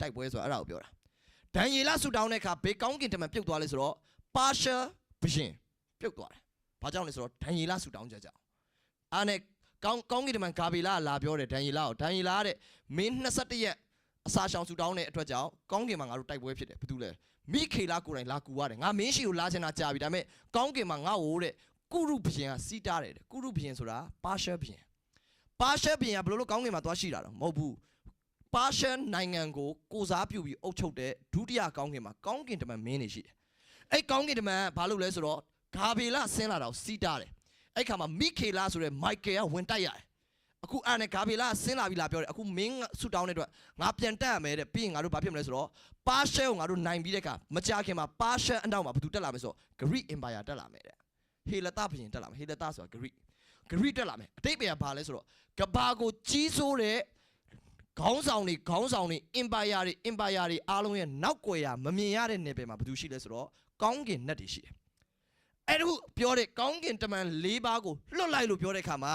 တိုက်ပွဲဆိုတာအဲ့ဒါကိုပြောတာဒန်ယေလဆူတောင်းတဲ့အခါဘေးကောင်းကင်တမန်ပြုတ်သွားလဲဆိုတော့ partial vision ပြုတ်သွားတယ်ဘာကြောင့်လဲဆိုတော့ဒန်ယေလဆူတောင်းချက်ကြောင့်အားနဲ့ကောင်းကောင်းကင်တမန်ဂါဘေလာကလာပြောတယ်ဒန်ယေလကိုဒန်ယေလတဲ့မင်း21ရက်အစာရှောင်ဆူတောင်းတဲ့အတွက်ကြောင့်ကောင်းကင်မှာငါတို့တိုက်ပွဲဖြစ်တယ်ဘာတူလဲမိခေလာကိုယ်တိုင်လာကူရတယ်ငါမင်းရှိကိုလာချင်တာကြာပြီဒါပေမဲ့ကောင်းကင်မှာငါ့ကိုတဲ့ကုရုဘုရင်ကစီးတားတယ်တဲ့ကုရုဘုရင်ဆိုတာ partial ဘုရင် partial ဘုရင်ကဘယ်လိုလုပ်ကောင်းကင်မှာသွားရှိတာတော့မဟုတ်ဘူး partial နိုင်ငံကိုကိုစားပြုပြီးအုပ်ချုပ်တဲ့ဒုတိယကောင်းကင်မှာကောင်းကင်တမန်မင်းနေရှိတယ်အဲ့ကောင်းကင်တမန်ကဘာလုပ်လဲဆိုတော့ဂါဘေလဆင်းလာတာကိုစီးတားတယ်အဲ့ခါမှာမိခေလာဆိုတဲ့မိုက်ကယ်ကဝင်တိုက်ရတယ်အခုအဲ့နဲ့ဂါဘေလဆင်းလာပြီလားပြောတယ်အခုမင်းဆူတောင်းတဲ့အတွက်ငါပြန်တက်ရမယ်တဲ့ပြီးရင်ငါတို့ဘာဖြစ်မလဲဆိုတော့ partial ကိုငါတို့နိုင်ပြီးတဲ့အခါမကြခင်မှာ partial အနောက်မှာဘာသူတက်လာမယ်ဆိုတော့ Greek Empire တက်လာမယ်တဲ့ဟေလသဘုရင်တက်လာမယ်ဟေလသဆိုတာ Greek Greek တက်လာမယ်အတိတ်ပဲကဘာလဲဆိုတော့ကဘာကိုကြီးစိုးတဲ့ ခေါင်းဆောင်တွေခေါင်းဆောင်တွေ empire တွေ empire တွေအားလုံးရဲ့နောက်ွယ်ရမမြင်ရတဲ့နယ်ပယ်မှာဘာသူရှိလဲဆိုတော့ကောင်းကင်နတ်တွေရှိတယ်။အဲ့ဒါကိုပြောတဲ့ကောင်းကင်တမန်၄ပါးကိုလွတ်လိုက်လို့ပြောတဲ့အခါမှာ